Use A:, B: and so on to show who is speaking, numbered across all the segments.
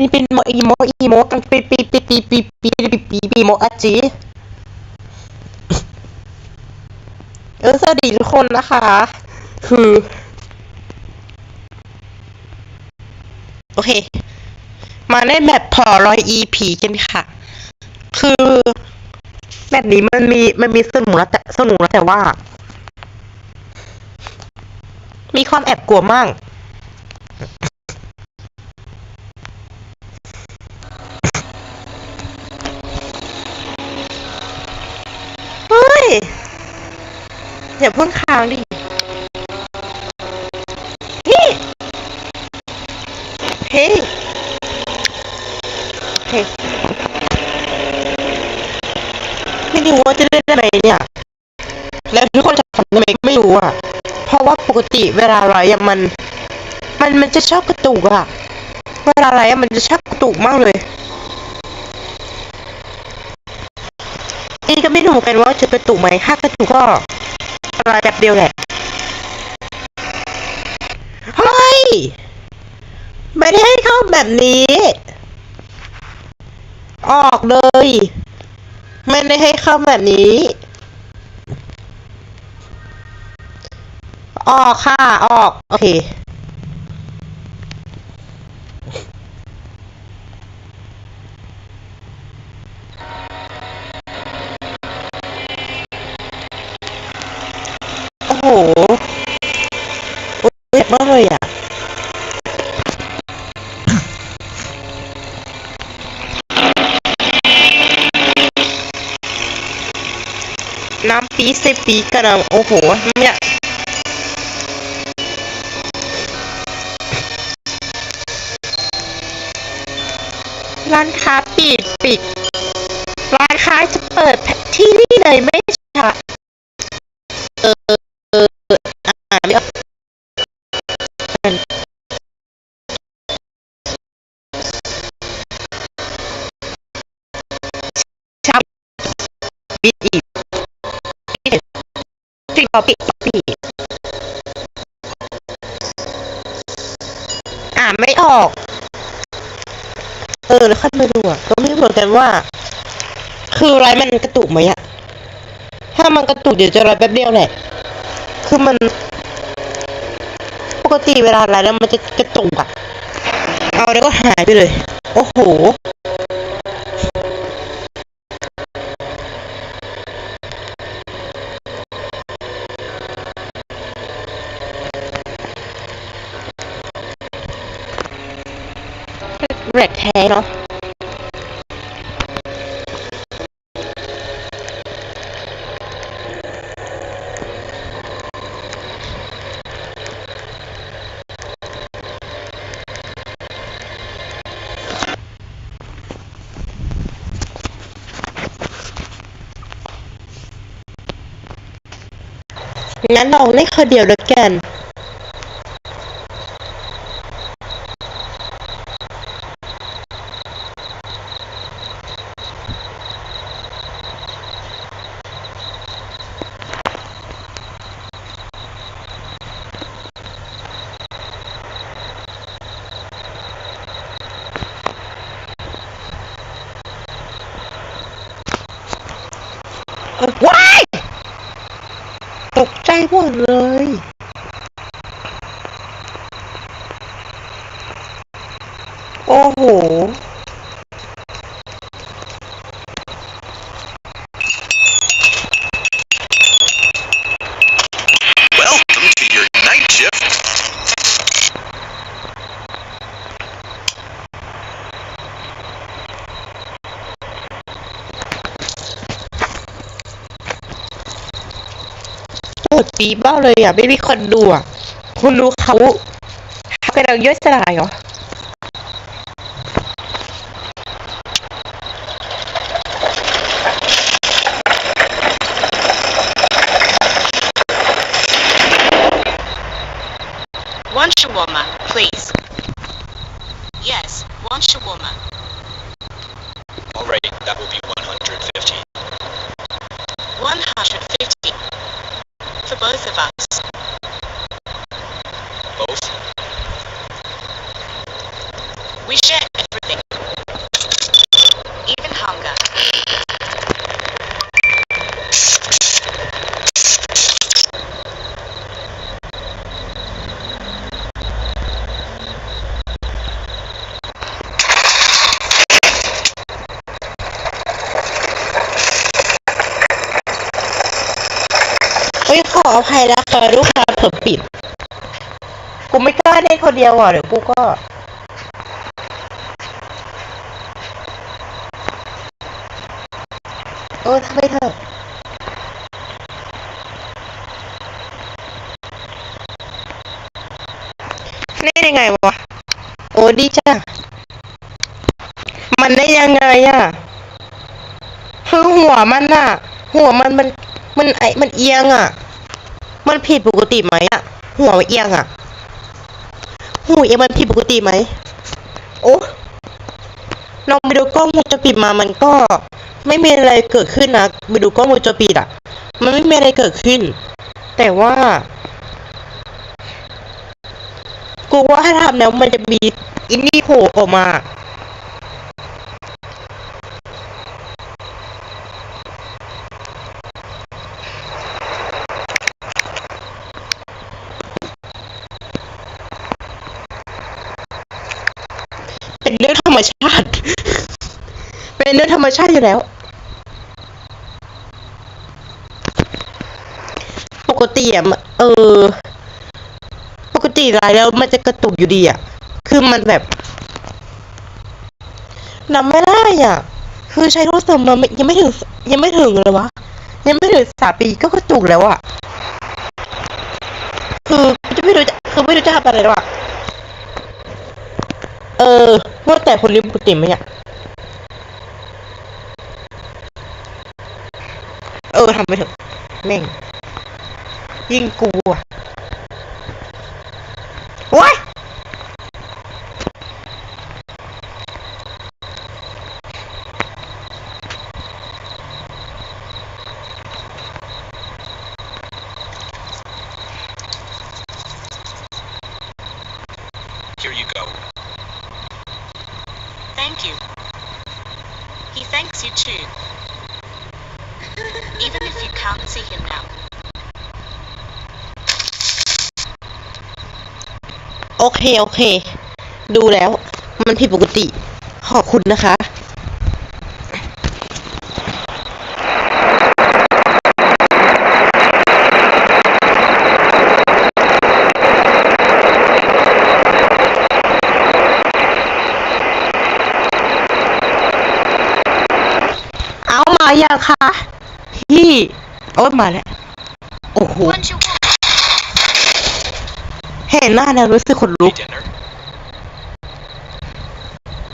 A: นี่เป็นโมอีโมอีโมกันปีปีปีปีปีปีปีปีปีโมอาจีเออสวัสดีทุกคนนะคะ คือ โอเค มาเล่นแบบพอร้อย EP กันค่ะ คือแบบนี้มันมีมันมีสนุกแล้วแต่สนุกแล้วแต่ว่า มีความแอบกลัวมาก เฮ้ย อย่าเพิ่งค้างดิ นี่เฮ้ยเฮ้ยไม่รู้ว่าจะเล่นอะไรเนี่ย แล้วทุกคนจะทำทำไมก็ไม่รู้อะ เพราะว่าปกติเวลาไรอะมัน มันมันจะชอบกระตุกอะ เวลาไรอะมันจะชอบกระตุกมากเลยนี่ก็ไม่รู้เหมือนกันว่าจะกระตุกไหมถ้ากระตุกก็ อะไรแบบเดียวแหละ เฮ้ย ไม่ได้ให้เข้าแบบนี้ ออกเลย ไม่ได้ให้เข้าแบบนี้ ออกค่ะ ออก โอเค มากเลยอะน้ำปีเซปีกระดังโอ้โหเนี่ยร้านค้าปิดปิด ร้านค้าจะเปิดที่นี่เลยไม่ใช่ ปิดอีกปิดปิดปิดปิดอ่านไม่ออก เออแล้วค่อยมาดูอะก็ไม่รู้เหมือนกันว่า คือไรมันกระตุกไหมอะ ถ้ามันกระตุกเดี๋ยวจะไรแป๊บเดียวแหละ คือมัน ปกติเวลาไรแล้วมันจะกระตุกอะ เอาแล้วก็หายไปเลย โอ้โห แรกแท้เนาะงั้นลองเล่นคนเดียวแล้วยกัน ว้ายตกใจหมดเลย โอ้โห
B: Welcome to your night shift.
A: โอ้ปีบ้าเลยอะ ไม่มีคนดูอะ คุณดูเขาเขากำลังย่อยสลายเหรอ
C: One shawarma, please. Yes, one shawarma.
B: All right, that will be 150.
C: 150. For both of us.
B: Both?
C: We share everything.
A: ขออภัยนะคะลูกค้าเผลอปิด กูไม่กล้าเล่นคนเดียวอะเดี๋ยวกูก็เออทำไมเถอะเล่นยังไงวะ โอ้ดีจ้ะมันได้ยังไงอะคือหัวมันอะหัวมันมันมันไอมันเอียงอะมันผิดปกติไหมอะหัวมันเอียงอะ หัวเอียงมันผิดปกติไหม โอ้ลองไปดูกล้องวงจรปิดมามันก็ไม่มีอะไรเกิดขึ้นนะไปดูกล้องวงจรปิดอะ มันไม่มีอะไรเกิดขึ้น แต่ว่า กูว่าถ้าทำแล้วมันจะมีอินนี่โผล่ออกมา เป็นเรื่องธรรมชาติเป็นเรื่องธรรมชาติอยู่แล้ว ปกติอะเออ ปกติไลน์แล้วมันจะกระตุกอยู่ดีอะ คือมันแบบนำไม่ได้อะ คือใช้โทรศัพท์มาไม่ยังไม่ถึง ยังไม่ถึงเลยวะ ยังไม่ถึงสามปีก็กระตุกแล้วอะ คือจะไม่รู้จะคือไม่รู้จะทำอะไรแล้วอะ เออว่าแต่คนนี้ปกติไหมเนี่ยเออทำไปเถอะแม่งยิ่งกลัวว้าย
B: Here you go.
C: Thank you. He thanks you too. Even if you can't see him now.
A: โอเค โอเค ดูแล้ว มันผิดปกติ ขอบคุณนะคะ เอามาอย่างคะ พี่ โอ๊ยมาแล้ว โอ้โห
C: Once you walk,
A: เห็นหน้าแล้วรู้สึกขนลุก
B: Dinner?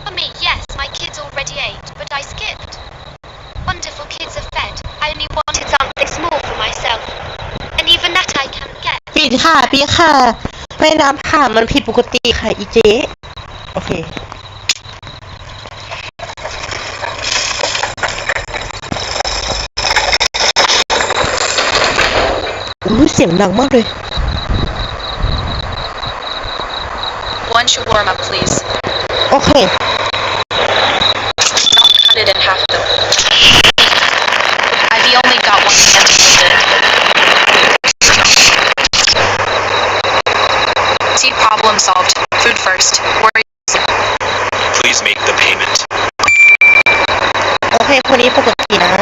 D: Mummy, yes, my kids already ate, but I skipped. Wonderful kids are fed. I only wanted something small for myself. And even that I can get.
A: ปิดค่ะปิดค่ะไม่รับค่ะ มันผิดปกติค่ะ อีเจ๊ โอเค อุ้ยเสียงดังมากเลย
E: One shawarma, please.
A: โอเค
E: Not cut it in half, though. I've only got one hand to hold it. See, problem solved. Food first. Worry.
B: Please make the payment.
A: โอเค คนนี้ปกตินะ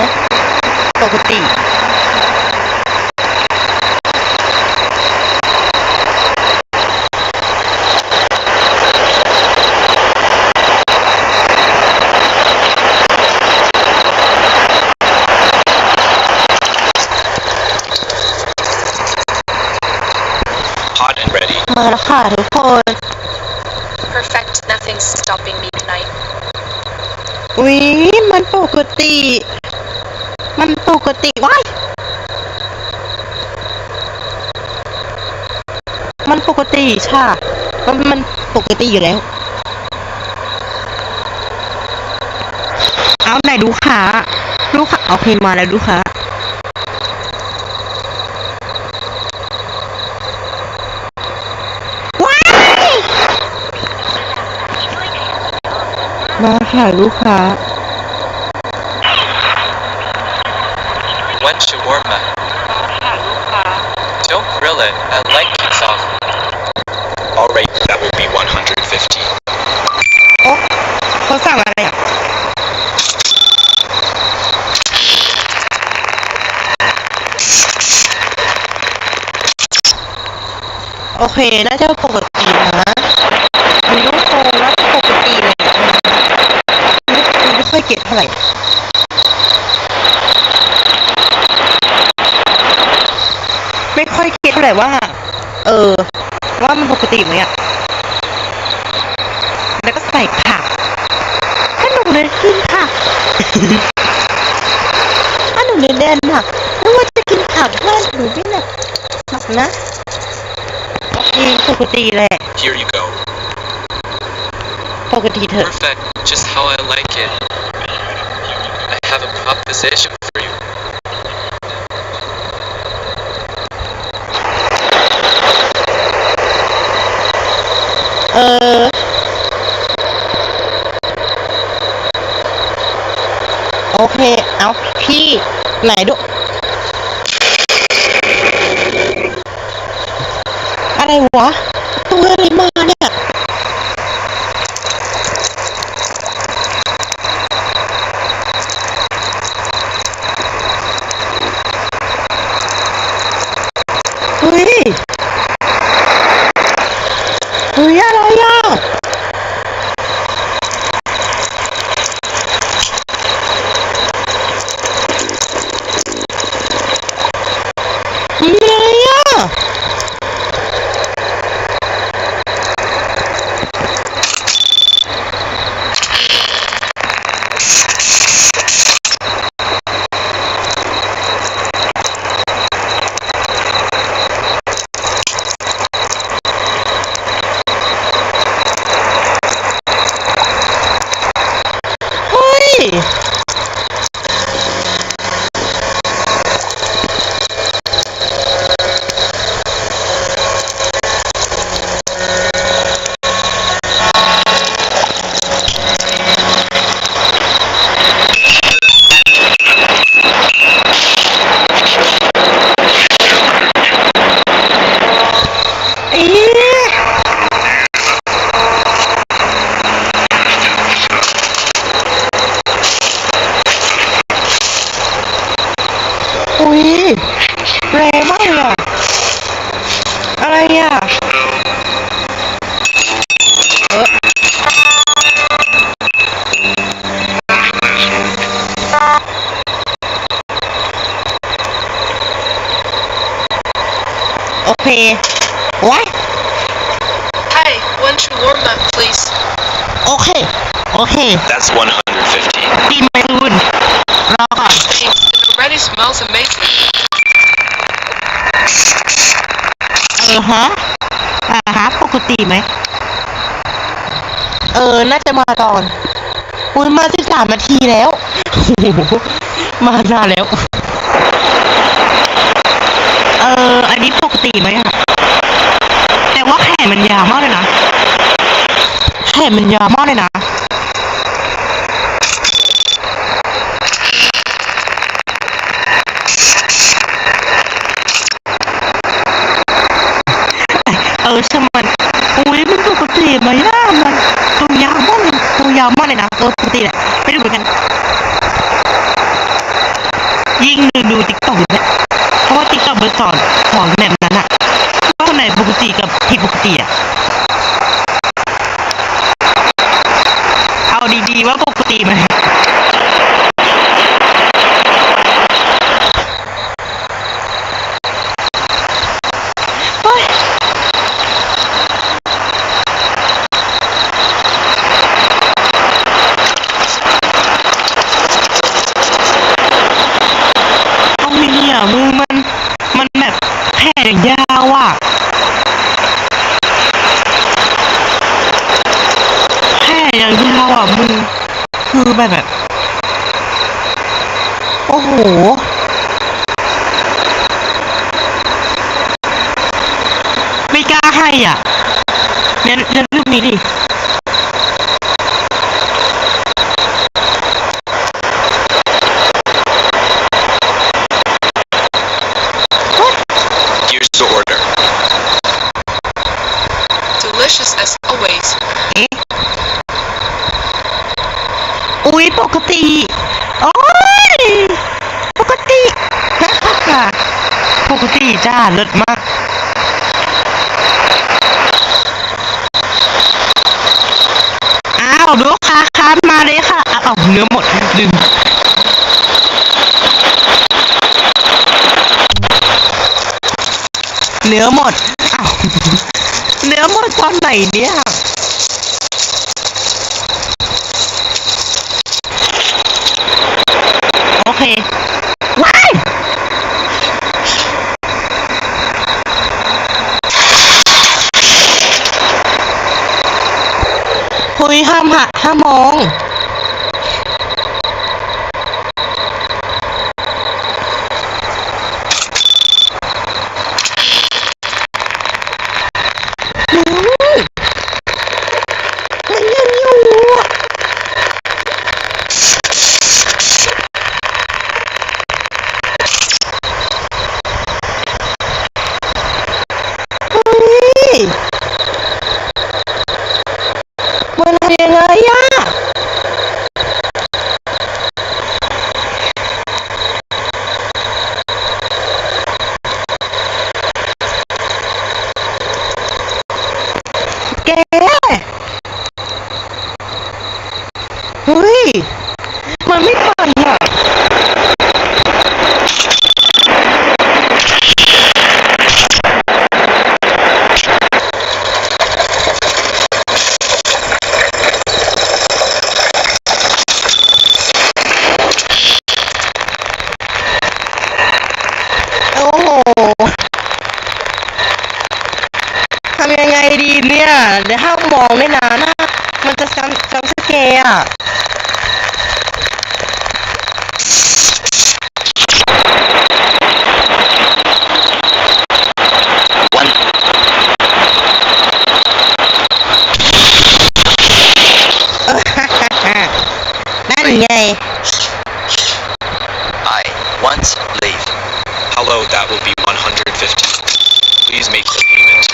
A: มาแล้วค่ะทุกคน
E: Perfect. Nothing's stopping me tonight.
A: อุ้ยมันปกติ มันปกติว้ายมันปกติค่ะมันมันปกติอยู่แล้ว เอาไหนดูขาลูกค้าโอเคมาแล้วลูกค้าว้ายมา ค่ะลูกค้า
F: One shawarma. Don't grill it. I like it soft.
B: Alright, that will be 150.
A: โอ๊ะเขาสั่งอะไรอะ โอเค น่าจะปกตินะมันรูปโตแล้วปกติเลยไม่ไม่ค่อย เก็บเท่าไหร่ไม่ค่อยเก็ตเท่าไหร่ว่า เออ ว่ามันปกติไหมอะแล้วก็ใส่ผักถ้าหนูเลยกินผักถ้าหนูเรียนเด่นผักไม่ว่าจะกินผักเพื่อนหนูไม่แบบผักนะโอเคปกติแหละ
B: Here you go.
A: ปกติเถอะ
F: Perfect, just how I like it. I have a proposition for you.
A: เออโอเคเอาพี่ไหนดูอะไรวะตัวอะไรมาเนี่ย โอเคไว้
E: Hey, one to warm up, please.
A: โอเคโอเค
B: That's 150.
A: ดีไหมคุณรอก่อน
E: It already smells amazing.
A: เออฮะอ่าฮะปกติไหม เออ น่าจะมาก่อน อุ้ยมาสิบสามนาทีแล้วโอ้โหมานานแล้ว เออ อันนี้ปก ติไหมอะแต่ว่าแขนมันยาวมากเลยนะ แขนมันยาวมากเลยนะเออช่างมันอุ้ยมันปกติไหมล่ะมันตัวยาวมากเลยตัวยาวมากเลยนะเออปกติแหละไม่รู้เหมือนกัน ยิ่งดูดูติ๊กต็อกเนี่ยเพราะว่าติ๊กต็อกมันสอนสอนแบบนั้นอะว่าทำไม ปกติกับผิดปกติอะเอาดีๆว่าปกติไหมเฮ้ย เอาไงเนี่ยมือมัน มันแบบแผ่อย่างยาวอะแผ่อย่างยาวอะมือคือแบบแบบ โอ้โห ไม่กล้าให้อะเนี่ยเนี่ยรูปนี้ดิ
B: Here's the order.
E: Delicious as always.
A: เอ๊ะอุ๊ยปกติ โอ้ย ปกติ ปกติจ้าเลิศมาก นื้อหมดอ้าวเนื้อหมดตอนไหนเนี่ยโอเคว้ายเฮ้ยห้ามหะห้ามมอง อืมมันยังอยู่อะเฮ้ยมันทำยังไงอะแก เฮ้ย มันไม่ไปอะโอ้โหทำยังไงดีเนี่ย เดี๋ยวห้ามมองไม่นานนะมันจะซ้ำซ้ำสเกย์อะ
B: One.
A: นั่นไง
B: I once leave. Hello, that will be 150. Please make the payment.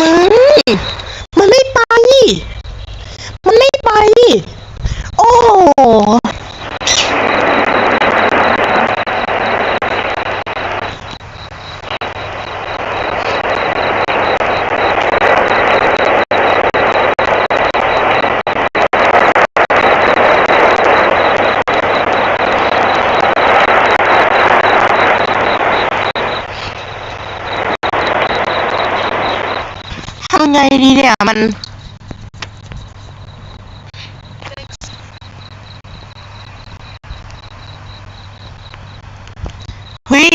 A: มึงมันไม่ไป มันไม่ไป โอ้โหทำไงดีเนี่ย มันเฮ้ย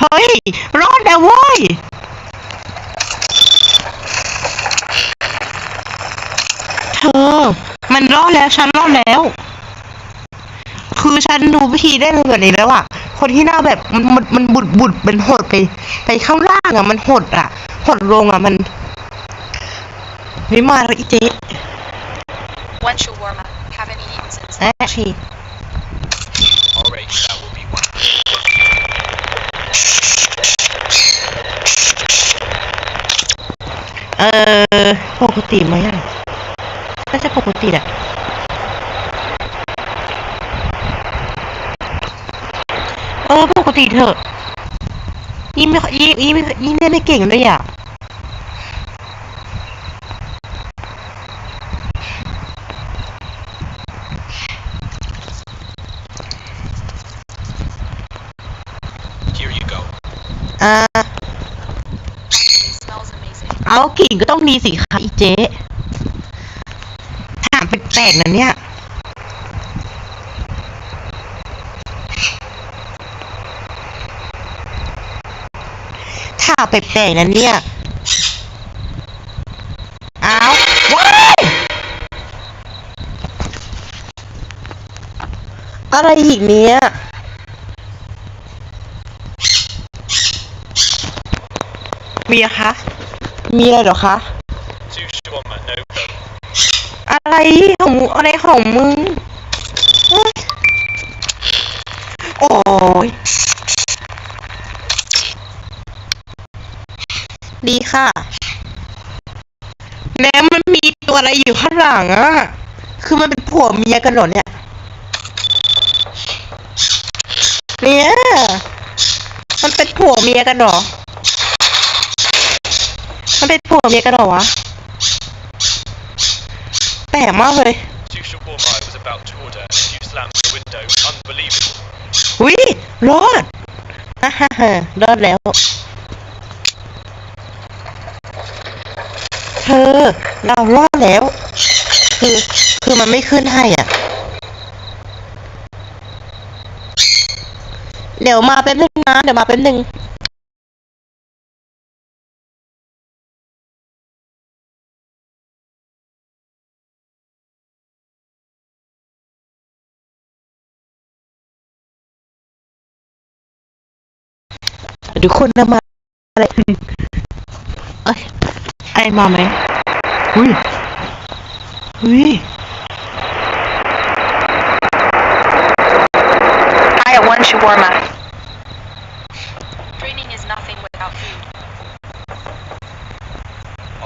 A: เฮ้ย รอดแล้วเว้ยเธอ มันรอดแล้ว ฉันรอดแล้ว คือฉันดูวิธีได้เลยแบบนี้แล้วอะคนที่หน้าแบบมันมันมันบุดบุดเป็นหดไป ไปข้างล่างอะมันหดอะ หดลงอะมันไม่มาแล้วอีเจ๊
E: One shawarma. Haven't eaten since
A: แอะชี
B: Alright, that will be one.
A: เออปกติไหมอะน่าจะปกติแหละเออปกติเถอะ ยิ่งไม่ค่อยยิ่งยิ่งไม่ยิ่งเล่นไม่เก่งด้วยอะ
B: Here you go.
A: อ่า
E: It smells amazing.
A: เอากลิ่นก็ต้องดีสิคะอีเจ๊ถามเป็นแปลกๆนะเนี่ย แปลกๆนะเนี่ย อ้าวว้ายอะไรอีกเนี่ยมีอะคะ มีอะไรเหรอคะ อะไรของมึงอะไรของมึง โอ้ย ดีค่ะ แล้วมันมีตัวอะไรอยู่ข้างหลังอะคือมันเป็นผัวเมียกันเหรอเนี่ย เนี่ย มันเป็นผัวเมียกันเหรอ มันเป็นผัวเมียกันเหรอวะ แปลกมากเลย
B: Two shawarma I was about to order, and you slammed the window. Unbelievable.
A: วิรอดฮ่าฮ่าฮ่ารอดแล้ว เธ อ เรารอดแล้ว คือคือมันไม่ขึ้นให้อะ เดี๋ยวมาแป๊บนึงนะ เดี๋ยวมาแป๊บนึงทุกคนนะมาอะไรเอ้ย อมาไหมอุ้ยอุ้ย
E: I want shawarma.
C: Training is nothing without food.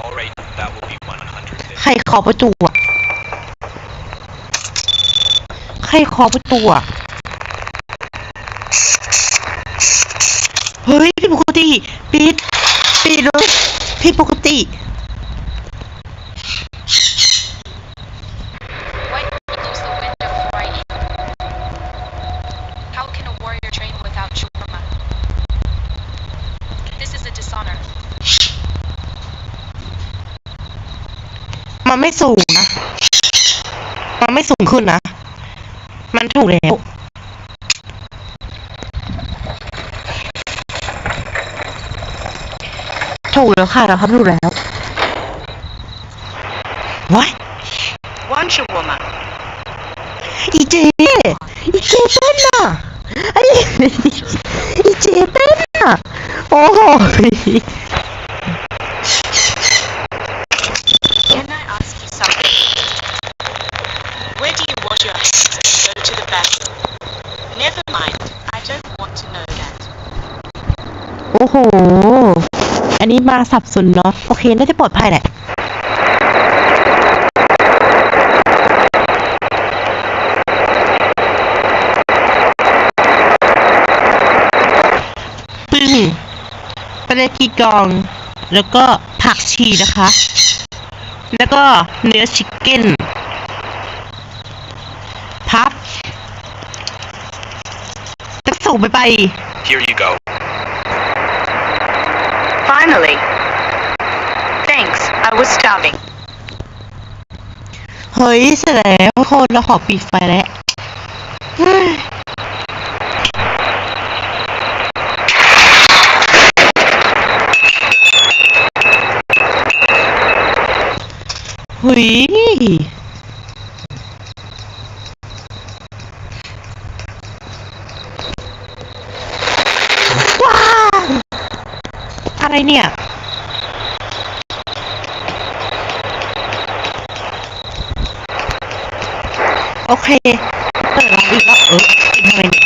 B: Alright, that will be 150.
A: ใครขอประตูอะใครขอประตูอะเฮ้ย
E: is a dishonor.
A: มันไม่สูงนะ มันไม่สูงขึ้นนะ มันถูกแล้ว ถูกแล้วค่ะ เราทำถูกแล้วว้าย
C: One shawarma.
A: อีเจ อีเจเต้นอ่ะไอ้อีเจเต้นอ่ะ โอ้โห
C: Can I ask you something? Where do you wash your hands and go to the bathroom? Never mind. I don't want to know that.
A: โอ้โห อันนี้มาสับสนเนาะโอเค น่าจะปลอดภัยแหละปึ้งปลากีกอง แล้วก็ผักชีนะคะ แล้วก็เนื้อชิคเก้น พับจะส่งไปไป
B: Here you go.
C: Finally. Thanks. I was starving.
A: เฮ้ยเสร็จแล้วทุกคนเราขอปิดไฟแล้วเฮ้ยเฮ้ยว้าวอะไรเนี่ย โอเค เปิดร้านอีกแล้วเออหนทำไมเนี่ย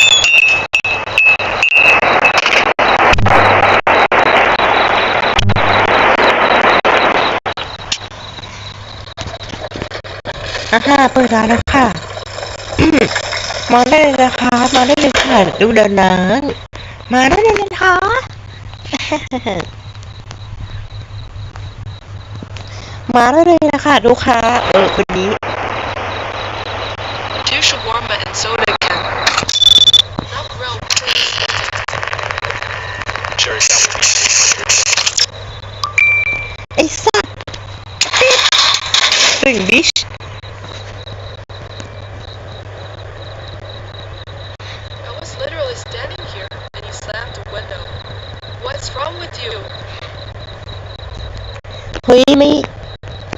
A: อะเปิดร้านแล้วค่ะ มาได้เลยนะคะ มาได้เลยค่ะ ดูเดินนังมาได้เลยนะคะมาได้เลยนะคะลูกค้าเออคนนี้
E: shawarma and soda can. Not grilled, please.
B: Sure, that will be 200.
A: ไอ้สัตว์ตึงดิช
E: I was literally standing here and you slammed the window. What's wrong with you?
A: เฮ้ยไม่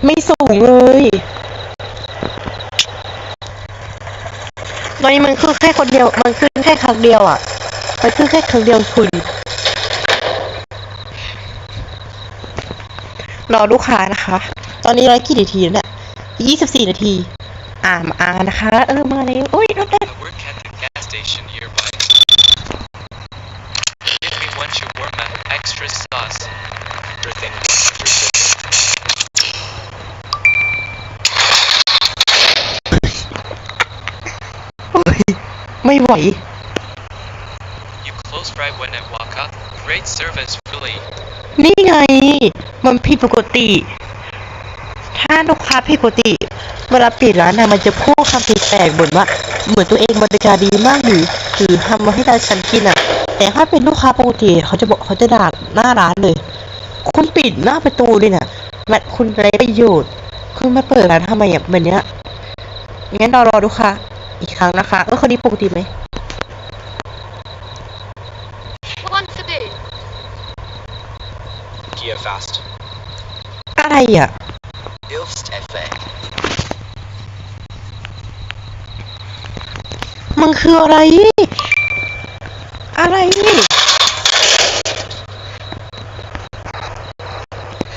A: ไม่สูงเลย คือแค่คนเดียว มันขึ้นแค่ครั้งเดียวอะ มันขึ้นแค่ครั้งเดียวคุณรอลูกค้านะคะ ตอนนี้ร้อยกี่นาทีแล้วเนี่ยยี่สิบสี่นาที อ่ามาอ่านนะคะ เออ มาแล้วโอ้ยรถเต้น
F: I work at the gas station nearby. Give me one shawarma, extra sauce.
B: Sure thing, 150.
A: เฮ้ย ไม่ไหว
F: You close right when I walk up. Great service, really.
A: นี่ไง มันผิดปกติ ถ้าลูกค้าผิดปกติ เวลาปิดร้านนะมันจะพูดคำแปลกๆบ่นว่า เหมือนตัวเองบริการดีมากหรือหรือทำมาให้ได้ฉันกินอะ แต่ถ้าเป็นลูกค้าปกติเขาจะบอกเขาจะด่าหน้าร้านเลย คุณปิดหน้าประตูเลยน่ะมันคุณไรประโยชน์ คุณมาเปิดร้านทำไมอะแบบเนี้ยงั้นเรารอดูค่ะ อีกครั้งนะคะ เออคนนี้ปกติไหม
D: One taboo.
B: Gear fast.
A: อะไรอะ
B: Ilst FA.
A: มันคืออะไร อะไร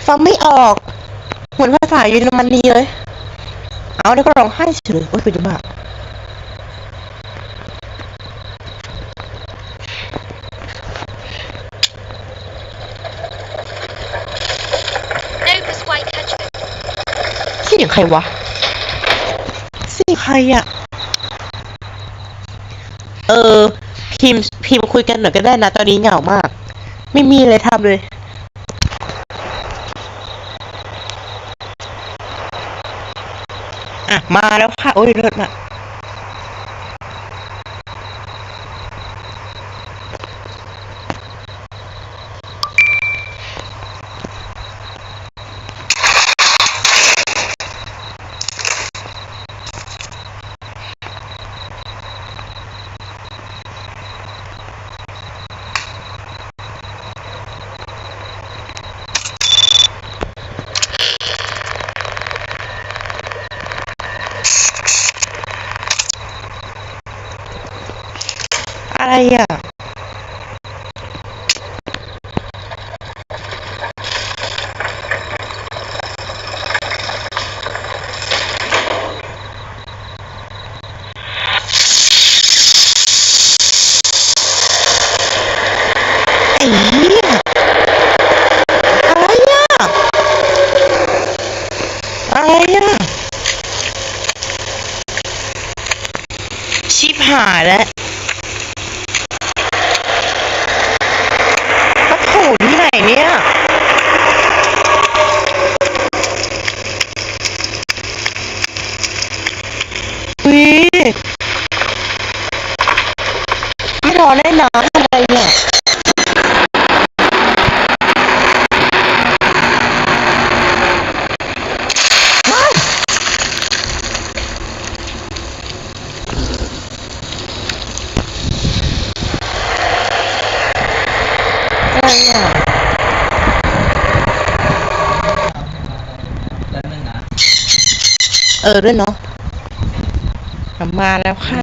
A: ฟังไม่ออก เหมือนภาษาเยอรมนีเลย เอาเดี๋ยวก็ร้องไห้เฉยโอ้ยเป็นบ้า
D: Novus White Hedgehog.
A: เสียง ใครวะเสียงใครอะเออ พิมพ์พิมพ์คุยกันหน่อยก็ได้นะ ตอนนี้เหงามาก ไม่มีอะไรทำเลย อะ มาแล้วค่ะ โอ้ยรถอะ ออด้วยเนาะกลับมาแล้วค่ะ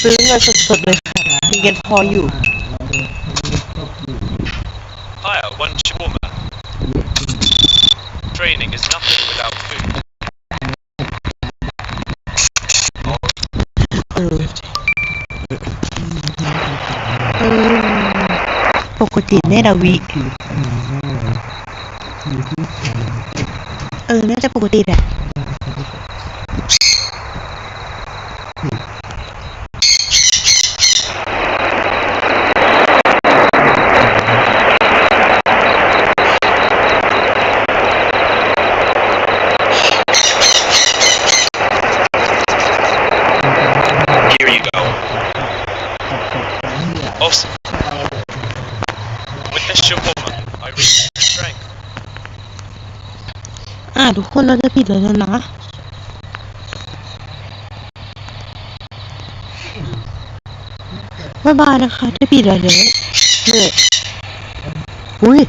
A: ซื้อเงินสดๆเลยค่ะมีเงินพออยู่
B: Hire one shawarma. Training is nothing without food.
A: เออเอ อปกติแน่ดาวิเออ น่าจะปกติแหละ
B: Here you go. Awesome. With this shawarma, I reach strength.
A: อ่า ทุกคนเราจะผิดแล้วนะบ๊ายบายนะคะจะผิดแล้วเดี๋ยวเหนื่อยอุ้ย